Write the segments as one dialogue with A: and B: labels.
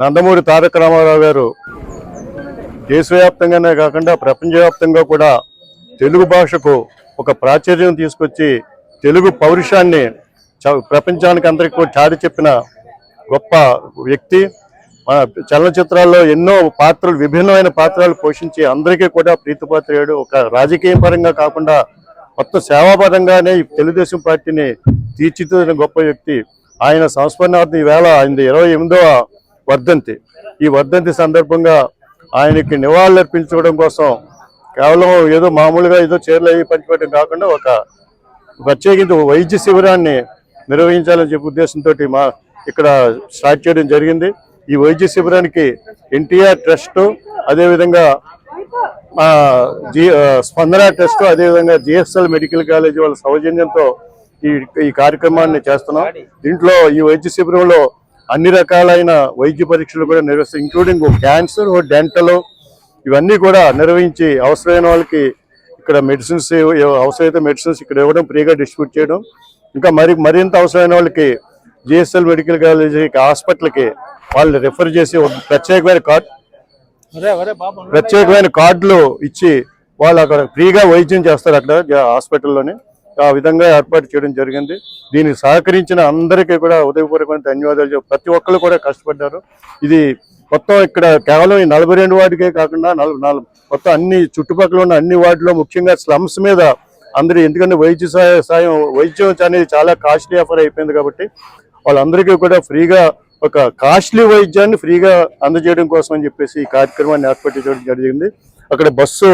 A: నందమూరి తారక రామారావు గారు దేశవ్యాప్తంగానే కాకుండా ప్రపంచవ్యాప్తంగా కూడా తెలుగు భాషకు ఒక ప్రాచుర్యం తీసుకొచ్చి తెలుగు పౌరుషాన్ని చ- ప్రపంచానికి అందరికీ కూడా చాటి చెప్పిన గొప్ప వ్యక్తి. మన చలనచిత్రాల్లో ఎన్నో పాత్రలు విభిన్నమైన పాత్రలు పోషించి అందరికీ కూడా ప్రీతిపాత్రుడు ఒక రాజకీయ పరంగా కాకుండా మొత్తం సేవాపరంగానే తెలుగుదేశం పార్టీని తీర్చిదిద్దిన గొప్ప వ్యక్తి. ఆయన సంస్మరణార్థం ఈవేళ ఆయన ఇరవై ఎనిమిదవ వర్ధంతి. ఈ వర్ధంతి సందర్భంగా ఆయనకి నివాళులర్పించుకోవడం కోసం కేవలం ఏదో మామూలుగా ఏదో చీరలు అవి పంచిపెట్టడం కాకుండా ఒక ప్రత్యేకించి వైద్య శిబిరాన్ని నిర్వహించాలని చెప్పే ఉద్దేశంతో మా ఇక్కడ స్టార్ట్ చేయడం జరిగింది. ఈ వైద్య శిబిరానికి ఎన్టీఆర్ ట్రస్ట్ అదేవిధంగా జి స్పందన ట్రస్ట్ అదేవిధంగా జిఎస్ఎల్ మెడికల్ కాలేజ్ వాళ్ళ సౌజన్యంతో ఈ ఈ కార్యక్రమాన్ని చేస్తున్నాం. దీంట్లో ఈ వైద్య శిబిరంలో అన్ని రకాలైన వైద్య పరీక్షలు కూడా నిర్వహిస్తాం ఇంక్లూడింగ్ క్యాన్సర్ డెంటల్ ఇవన్నీ కూడా నిర్వహించి అవసరమైన వాళ్ళకి ఇక్కడ మెడిసిన్స్ అవసరమైతే మెడిసిన్స్ ఇక్కడ ఇవ్వడం ఫ్రీగా డిస్ట్రిబ్యూట్ చేయడం. ఇంకా మరి మరింత అవసరమైన వాళ్ళకి జిఎస్ఎల్ మెడికల్ కాలేజ్ హాస్పిటల్కి వాళ్ళు రెఫర్ చేసి ప్రత్యేకమైన కార్డ్ ప్రత్యేకమైన కార్డులు ఇచ్చి వాళ్ళు అక్కడ ఫ్రీగా వైద్యం చేస్తారు అక్కడ హాస్పిటల్లోనే. ఆ విధంగా ఏర్పాటు చేయడం జరిగింది. దీనికి సహకరించిన అందరికీ కూడా ఉదయపూర్వకమైన ధన్యవాదాలు ప్రతి ఒక్కరు కూడా కష్టపడ్డారు. ఇది మొత్తం ఇక్కడ కేవలం ఈ నలభై రెండు వార్డుకే కాకుండా నలభై నాలుగు మొత్తం అన్ని చుట్టుపక్కల ఉన్న అన్ని వార్డులో ముఖ్యంగా స్లమ్స్ మీద అందరూ ఎందుకంటే వైద్య సహాయ సాయం వైద్యం అనేది చాలా కాస్ట్లీ ఆఫర్ అయిపోయింది కాబట్టి వాళ్ళందరికీ కూడా ఫ్రీగా ఒక కాస్ట్లీ వైద్యాన్ని ఫ్రీగా అందజేయడం కోసం అని చెప్పేసి ఈ కార్యక్రమాన్ని ఏర్పాటు చేయడం జరిగింది. అక్కడ బస్సు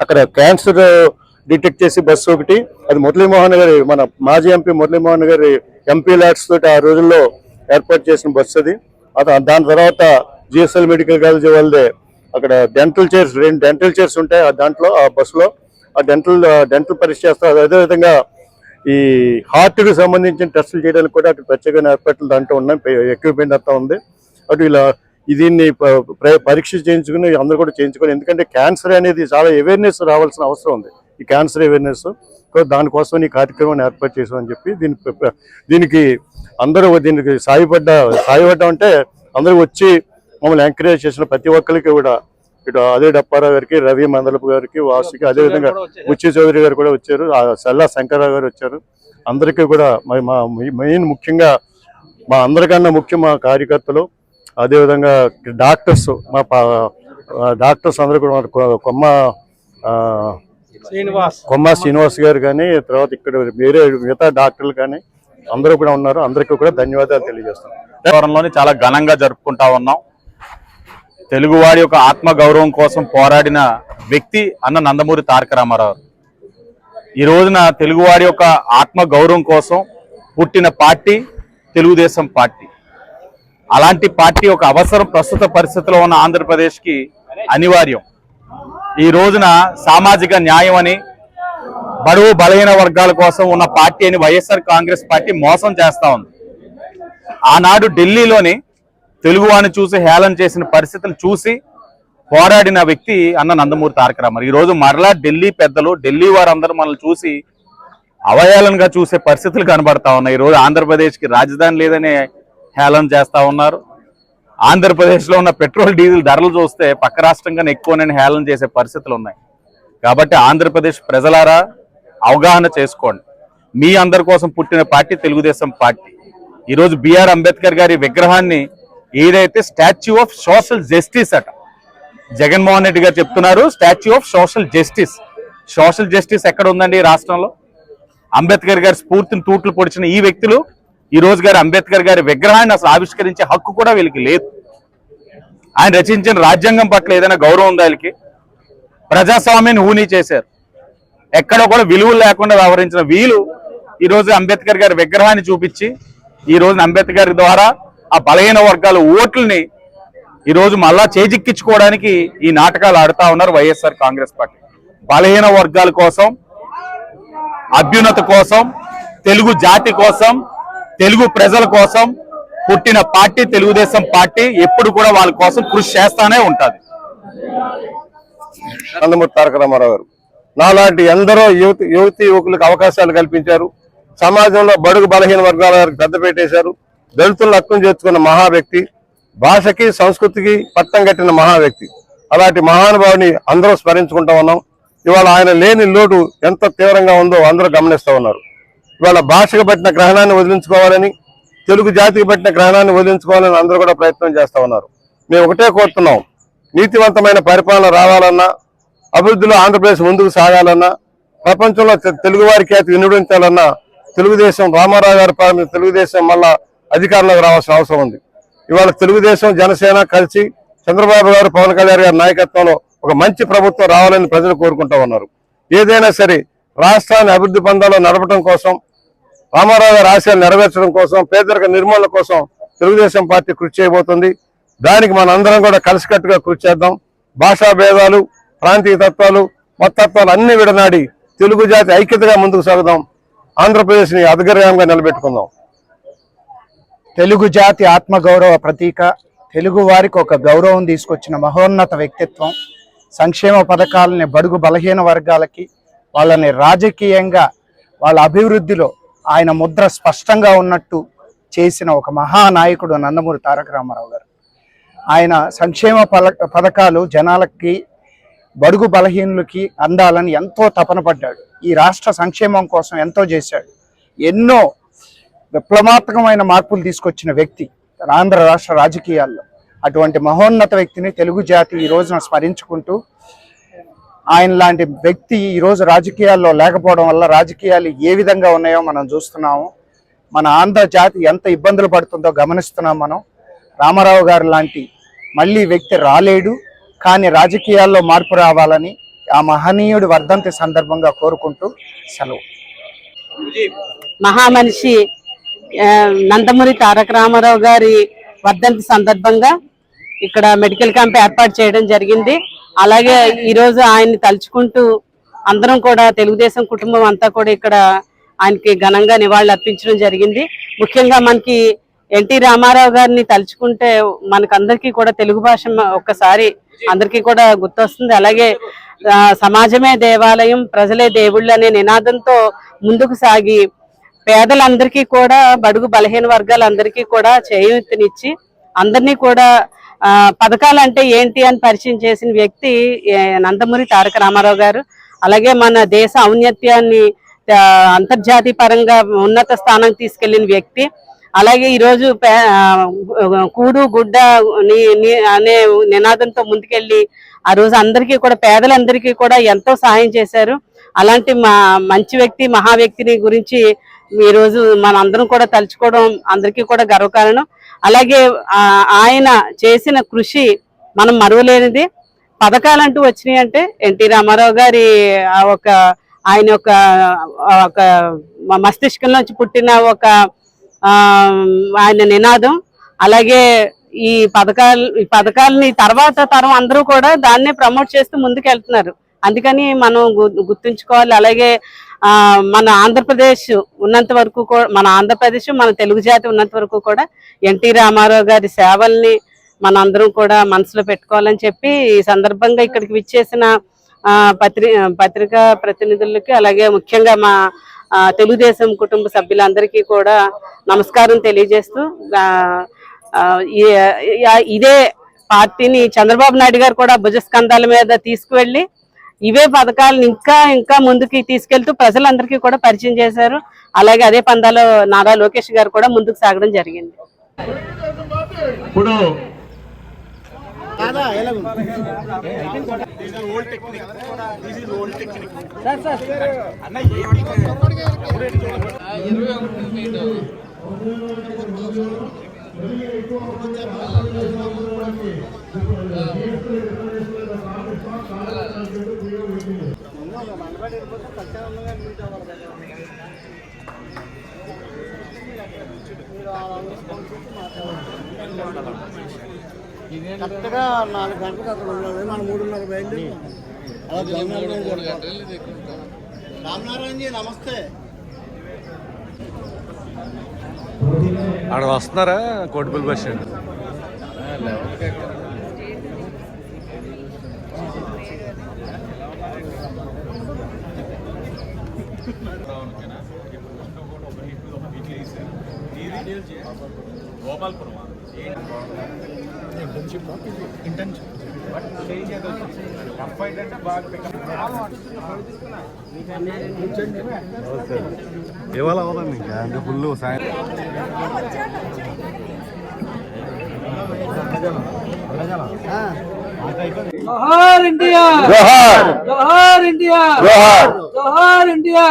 A: అక్కడ క్యాన్సర్ డిటెక్ట్ చేసి బస్సు ఒకటి. అది మురళీమోహన్ గారి మన మాజీ ఎంపీ మురళీమోహన్ గారి ఎంపీ ల్యాడ్స్ తోటి ఆ రోజుల్లో ఏర్పాటు చేసిన బస్సు అది. దాని తర్వాత జిఎస్ఎల్ మెడికల్ కాలేజ్ వాళ్ళదే అక్కడ డెంటల్ చైర్స్ రెండు డెంటల్ చైర్స్ ఉంటాయి ఆ దాంట్లో ఆ బస్సులో. ఆ డెంటల్ డెంటల్ పరీక్ష చేస్తారు అదేవిధంగా ఈ హార్ట్కి సంబంధించిన టెస్టులు చేయడానికి కూడా అక్కడ ప్రత్యేకమైన ఏర్పాట్లు దాంట్లో ఉన్నాయి. ఎక్విప్మెంట్ అంతా ఉంది. అటు ఇలా దీన్ని పరీక్ష చేయించుకుని అందరూ కూడా చేయించుకొని ఎందుకంటే క్యాన్సర్ అనేది చాలా అవేర్నెస్ రావాల్సిన అవసరం ఉంది. ఈ క్యాన్సర్ అవేర్నెస్ దానికోసం ఈ కార్యక్రమాన్ని ఏర్పాటు చేసామని చెప్పి దీని దీనికి అందరూ దీనికి సాయపడ్డ సాయపడ్డం అంటే అందరూ వచ్చి మమ్మల్ని ఎంకరేజ్ చేసిన ప్రతి ఒక్కరికి కూడా ఇటు అదే డప్పారావు గారికి రవి మందలపు గారికి వాసుకి అదేవిధంగా బుచ్చి చౌదరి గారు కూడా వచ్చారు. సల్లా శంకర్రావు గారు వచ్చారు. అందరికీ కూడా మా మెయిన్ ముఖ్యంగా మా అందరికన్నా ముఖ్యం మా కార్యకర్తలు అదేవిధంగా డాక్టర్స్ మా డాక్టర్స్ అందరూ కూడా కొమ్మ
B: శ్రీనివాస్.
A: కొమ్మ శ్రీనివాస్ గారు కానీ తర్వాత ఇక్కడ వేరే మిగతా డాక్టర్లు కానీ అందరూ కూడా ఉన్నారు. అందరికీ కూడా ధన్యవాదాలు తెలియజేస్తున్నాను
C: వారంలోని చాలా ఘనంగా జరుపుకుంటా ఉన్నాం. తెలుగువాడి యొక్క ఆత్మ గౌరవం కోసం పోరాడిన వ్యక్తి అన్న నందమూరి తారక రామారావు. ఈ రోజున తెలుగువాడి యొక్క ఆత్మ గౌరవం కోసం పుట్టిన పార్టీ తెలుగుదేశం పార్టీ. అలాంటి పార్టీ ఒక అవసరం ప్రస్తుత పరిస్థితిలో ఉన్న ఆంధ్రప్రదేశ్కి అనివార్యం. ఈ రోజున సామాజిక న్యాయం అని బడుగు బలహీన వర్గాల కోసం ఉన్న పార్టీ అని వైఎస్ఆర్ కాంగ్రెస్ పార్టీ మోసం చేస్తా ఉంది. ఆనాడు ఢిల్లీలోని తెలుగువాని చూసి హేళన చేసిన పరిస్థితులు చూసి పోరాడిన వ్యక్తి అన్న నందమూరి తారక రామారావు. ఈ రోజు మరలా ఢిల్లీ పెద్దలు ఢిల్లీ వారందరూ మనల్ని చూసి అవహేళనగా చూసే పరిస్థితులు కనబడతా ఉన్నాయి. ఈ రోజు ఆంధ్రప్రదేశ్కి రాజధాని లేదని హేళన చేస్తా ఉన్నారు. ఆంధ్రప్రదేశ్లో ఉన్న పెట్రోల్ డీజిల్ ధరలు చూస్తే పక్క రాష్ట్రం కన్నా ఎక్కువనని హేళన చేసే పరిస్థితులు ఉన్నాయి. కాబట్టి ఆంధ్రప్రదేశ్ ప్రజలారా అవగాహన చేసుకోండి. మీ అందరి కోసం పుట్టిన పార్టీ తెలుగుదేశం పార్టీ. ఈరోజు బిఆర్ అంబేద్కర్ గారి విగ్రహాన్ని ఏదైతే స్టాచ్యూ ఆఫ్ సోషల్ జస్టిస్ అట జగన్మోహన్ రెడ్డి గారు చెప్తున్నారు statue of social justice. Social justice ఎక్కడ ఉందండి ఈ రాష్ట్రంలో? అంబేద్కర్ గారి స్ఫూర్తిని తూట్లు పొడిచిన ఈ వ్యక్తులు ఈ రోజు గారి అంబేద్కర్ గారి విగ్రహాన్ని అసలు ఆవిష్కరించే హక్కు కూడా వీళ్ళకి లేదు. ఆయన రచించిన రాజ్యాంగం పట్ల ఏదైనా గౌరవం ఉందా వీళ్ళకి? ప్రజాస్వామ్యాన్ని ఊనీ చేశారు. ఎక్కడ కూడా విలువలు లేకుండా వ్యవహరించిన వీలు ఈ రోజు అంబేద్కర్ గారి విగ్రహాన్ని చూపించి ఈ రోజు అంబేద్కర్ ద్వారా ఆ బలహీన వర్గాల ఓట్లని ఈరోజు మళ్ళా చేజిక్కించుకోవడానికి ఈ నాటకాలు ఆడుతా ఉన్నారు వైఎస్ఆర్ కాంగ్రెస్ పార్టీ. బలహీన వర్గాల కోసం అభ్యున్నత కోసం తెలుగు జాతి కోసం తెలుగు ప్రజల కోసం పుట్టిన పార్టీ తెలుగుదేశం పార్టీ ఎప్పుడు కూడా వాళ్ళ కోసం కృషి చేస్తానే ఉంటుంది.
A: నందమూరి తారక రామారావు గారు నాలాంటి ఎందరో యువతి యువతి యువకులకు అవకాశాలు కల్పించారు. సమాజంలో బడుగు బలహీన వర్గాల వారికి పెద్ద పెట్టేశారు. దళితులను అర్థం చేసుకున్న మహా వ్యక్తి
D: భాషకి సంస్కృతికి పట్టం కట్టిన మహా వ్యక్తి. అలాంటి మహానుభావుని అందరూ స్మరించుకుంటా ఉన్నాం. ఇవాళ ఆయన లేని లోటు ఎంత తీవ్రంగా ఉందో అందరూ గమనిస్తూ ఉన్నారు. ఇవాళ భాషకు పట్టిన గ్రహణాన్ని వదిలించుకోవాలని తెలుగు జాతికి పట్టిన గ్రహణాన్ని వదిలించుకోవాలని అందరూ కూడా ప్రయత్నం చేస్తూ ఉన్నారు. మేము ఒకటే కోరుతున్నాం. నీతివంతమైన పరిపాలన రావాలన్నా అభివృద్ధిలో ఆంధ్రప్రదేశ్ ముందుకు సాగాలన్నా ప్రపంచంలో తెలుగు వారి ఖ్యాతి వినుడించాలన్నా తెలుగుదేశం రామారావు గారి పాలన తెలుగుదేశం మళ్ళా అధికారంలోకి రావాల్సిన అవసరం ఉంది. ఇవాళ తెలుగుదేశం జనసేన కలిసి చంద్రబాబు గారు పవన్ కళ్యాణ్ గారి నాయకత్వంలో ఒక మంచి ప్రభుత్వం రావాలని ప్రజలు కోరుకుంటా ఉన్నారు. ఏదైనా సరే రాష్ట్రాన్ని అభివృద్ధి పందాలో నడపడం కోసం రామారావు గారి ఆశయాలు నెరవేర్చడం కోసం పేదరిక నిర్మూలన కోసం తెలుగుదేశం పార్టీ కృషి చేయబోతుంది. దానికి మన అందరం కూడా కలిసికట్టుగా కృషి చేద్దాం. భాషా భేదాలు ప్రాంతీయ తత్వాలు మతత్వాలు అన్ని విడనాడి తెలుగు జాతి ఐక్యతగా ముందుకు సాగుదాం. ఆంధ్రప్రదేశ్ని ని నిలబెట్టుకుందాం.
B: తెలుగు జాతి ఆత్మగౌరవ ప్రతీక. తెలుగు వారికి ఒక గౌరవం తీసుకొచ్చిన మహోన్నత వ్యక్తిత్వం. సంక్షేమ పథకాలని బడుగు బలహీన వర్గాలకి వాళ్ళని రాజకీయంగా వాళ్ళ అభివృద్ధిలో ఆయన ముద్ర స్పష్టంగా ఉన్నట్టు చేసిన ఒక మహానాయకుడు నందమూరి తారక రామారావు గారు. ఆయన సంక్షేమ పల- పథకాలు జనాలకి బడుగు బలహీనులకి అందాలని ఎంతో తపన పడ్డాడు. ఈ రాష్ట్ర సంక్షేమం కోసం ఎంతో చేశాడు. ఎన్నో విప్లవాత్మకమైన మార్పులు తీసుకొచ్చిన వ్యక్తి ఆంధ్ర రాష్ట్ర రాజకీయాల్లో. అటువంటి మహోన్నత వ్యక్తిని తెలుగు జాతి ఈ రోజున స్మరించుకుంటూ ఆయన లాంటి వ్యక్తి ఈ రోజు రాజకీయాల్లో లేకపోవడం వల్ల రాజకీయాలు ఏ విధంగా ఉన్నాయో మనం చూస్తున్నాము. మన ఆంధ్ర జాతి ఎంత ఇబ్బందులు పడుతుందో గమనిస్తున్నాం మనం. రామారావు గారు లాంటి మళ్ళీ వ్యక్తి రాలేడు కానీ రాజకీయాల్లో మార్పు రావాలని ఆ మహనీయుడి వర్ధంతి సందర్భంగా కోరుకుంటూ సెలవు.
E: మహామనిషి నందమూరి తారక రామారావు గారి వర్ధంతి సందర్భంగా ఇక్కడ మెడికల్ క్యాంప్ ఏర్పాటు చేయడం జరిగింది. అలాగే ఈ రోజు ఆయన్ని తలుచుకుంటూ అందరం కూడా తెలుగుదేశం కుటుంబం అంతా కూడా ఇక్కడ ఆయనకి ఘనంగా నివాళులు అర్పించడం జరిగింది. ముఖ్యంగా మనకి ఎన్టీ రామారావు గారిని తలుచుకుంటే మనకందరికీ కూడా తెలుగు భాష ఒక్కసారి అందరికీ కూడా గుర్తొస్తుంది. అలాగే సమాజమే దేవాలయం ప్రజలే దేవుళ్ళు అనే నినాదంతో ముందుకు సాగి పేదలందరికీ కూడా బడుగు బలహీన వర్గాలందరికీ కూడా చేయూతనిచ్చి అందరినీ కూడా పథకాలు పథకాలంటే ఏంటి అని పరిచయం చేసిన వ్యక్తి నందమూరి తారక రామారావు గారు. అలాగే మన దేశ ఔన్నత్యాన్ని అంతర్జాతీయ పరంగా ఉన్నత స్థానానికి తీసుకెళ్ళిన వ్యక్తి. అలాగే ఈరోజు పే- కూడు గుడ్డ అనే నినాదంతో ముందుకెళ్ళి ఆ రోజు అందరికీ కూడా పేదలందరికీ కూడా ఎంతో సహాయం చేశారు. అలాంటి మా మంచి వ్యక్తి మహా వ్యక్తిని గురించి ఈ రోజు మన అందరం కూడా తలుచుకోవడం అందరికీ కూడా గర్వకారణం. అలాగే ఆయన చేసిన కృషి మనం మరువలేనిది. పథకాలంటూ వచ్చినాయి అంటే ఎన్టీ రామారావు గారి ఆ ఒక ఆయన ఒక ఒక ఒక మస్తిష్కంలోంచి పుట్టిన ఒక ఆయన నినాదం. అలాగే ఈ పథకాలు ఈ పథకాలని తర్వాత తరం అందరూ కూడా దాన్నే ప్రమోట్ చేస్తూ ముందుకు వెళ్తున్నారు అందుకని మనం గు- గుర్తుంచుకోవాలి. అలాగే మన ఆంధ్రప్రదేశ్ ఉన్నంత వరకు కూడా మన ఆంధ్రప్రదేశ్ మన తెలుగు జాతి ఉన్నంత వరకు కూడా ఎన్టీ రామారావు గారి సేవల్ని మన అందరం కూడా మనసులో పెట్టుకోవాలని చెప్పి ఈ సందర్భంగా ఇక్కడికి విచ్చేసిన పత్రి పత్రికా ప్రతినిధులకి అలాగే ముఖ్యంగా మా తెలుగుదేశం కుటుంబ సభ్యులందరికీ కూడా నమస్కారం తెలియజేస్తూ ఇదే పార్టీని చంద్రబాబు నాయుడు గారు కూడా భుజస్కంధాల మీద తీసుకువెళ్ళి ఇవే పథకాలను ఇంకా ఇంకా ముందుకి తీసుకెళ్తూ ప్రజలందరికీ కూడా పరిచయం చేశారు. అలాగే అదే పందాలో నారా లోకేష్ గారు కూడా ముందుకు సాగడం జరిగింది.
F: ఇప్పుడు
G: కరెక్ట్గా నాలుగు గంటలకు అక్కడ ఉండాలి మనం మూడున్నర బయలుదేరి. అలా రామనారాయణ జీ నమస్తే.
H: అక్కడ వస్తున్నారా కోటిపల్లి బస్ స్టాండ్?
I: గోపాల్పురం
H: ఇవాళ అవుదండి ఇంకా అంటే ఫుల్ సాయంత్రం
J: జోహార్ ఇండియా!
D: జోహార్!
J: జోహార్ ఇండియా!
D: జోహార్!
J: జోహార్ ఇండియా!